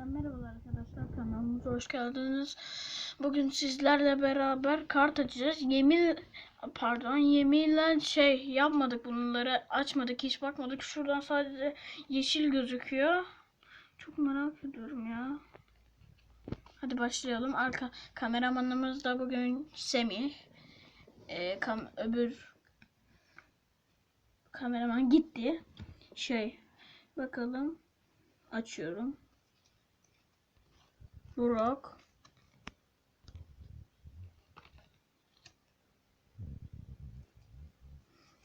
Yeniden merhabalar arkadaşlar kanalımıza hoş geldiniz. Bugün sizlerle beraber kart açacağız. Yemin pardon yeminle şey yapmadık bunları açmadık hiç bakmadık. Şuradan sadece yeşil gözüküyor. Çok merak ediyorum ya. Hadi başlayalım. Arka kameramanımız da bugün Semih. Ee, kam öbür kameraman gitti. Şey bakalım açıyorum. Burak.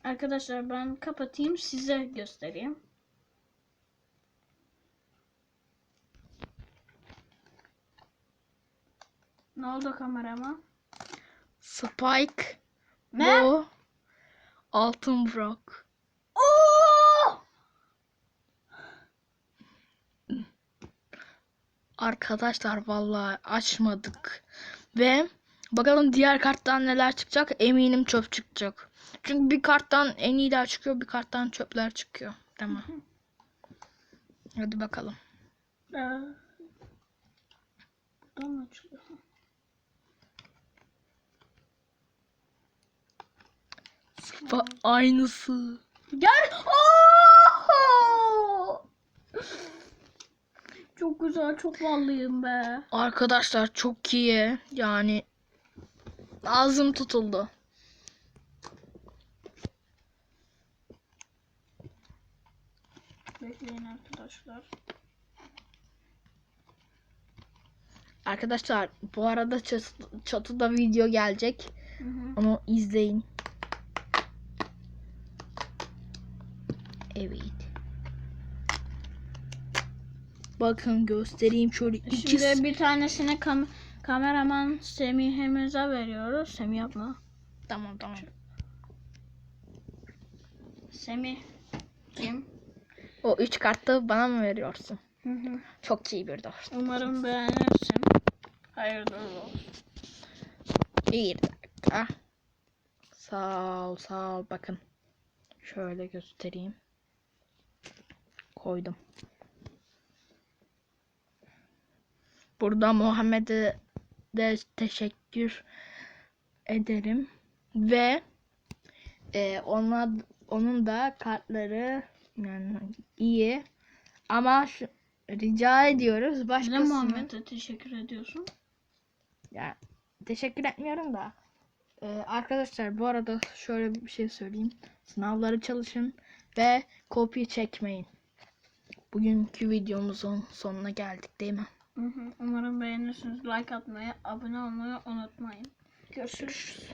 Arkadaşlar ben kapatayım size göstereyim. Ne oldu kamerama? Spike. Ne? Bu. Altın Brock. Arkadaşlar vallahi açmadık. Ve bakalım diğer karttan neler çıkacak. Eminim çöp çıkacak. Çünkü bir karttan en iyiler çıkıyor, bir karttan çöpler çıkıyor. Mi? Hadi bakalım. Buradan açılıyor? Aynısı. Gel. Oo! Çok güzel, çok vallıyım be. Arkadaşlar çok iyi. Yani ağzım tutuldu. Bekleyin arkadaşlar. Arkadaşlar bu arada çat- çatıda video gelecek. Hı hı. Onu izleyin. Evet. Bakın göstereyim şöyle iki Şimdi bir tanesini kam kameraman Semih'imize veriyoruz. Semih yapma. Tamam tamam. Semih kim? O üç kartı bana mı veriyorsun? Hı hı. Çok iyi bir dost. Umarım beğenirsin. Hayırdır olsun. Bir dakika. Sağ ol sağ ol bakın. Şöyle göstereyim. Koydum. Burada Muhammed'e de teşekkür ederim. Ve e, ona, onun da kartları yani iyi. Ama şu, rica ediyoruz Neden başkasına. Muhammed'e teşekkür ediyorsun? Ya teşekkür etmiyorum da. Ee, arkadaşlar bu arada şöyle bir şey söyleyeyim. Sınavları çalışın ve kopya çekmeyin. Bugünkü videomuzun sonuna geldik değil mi? Umarım beğenirsiniz. Like atmayı, abone olmayı unutmayın. Görüşürüz.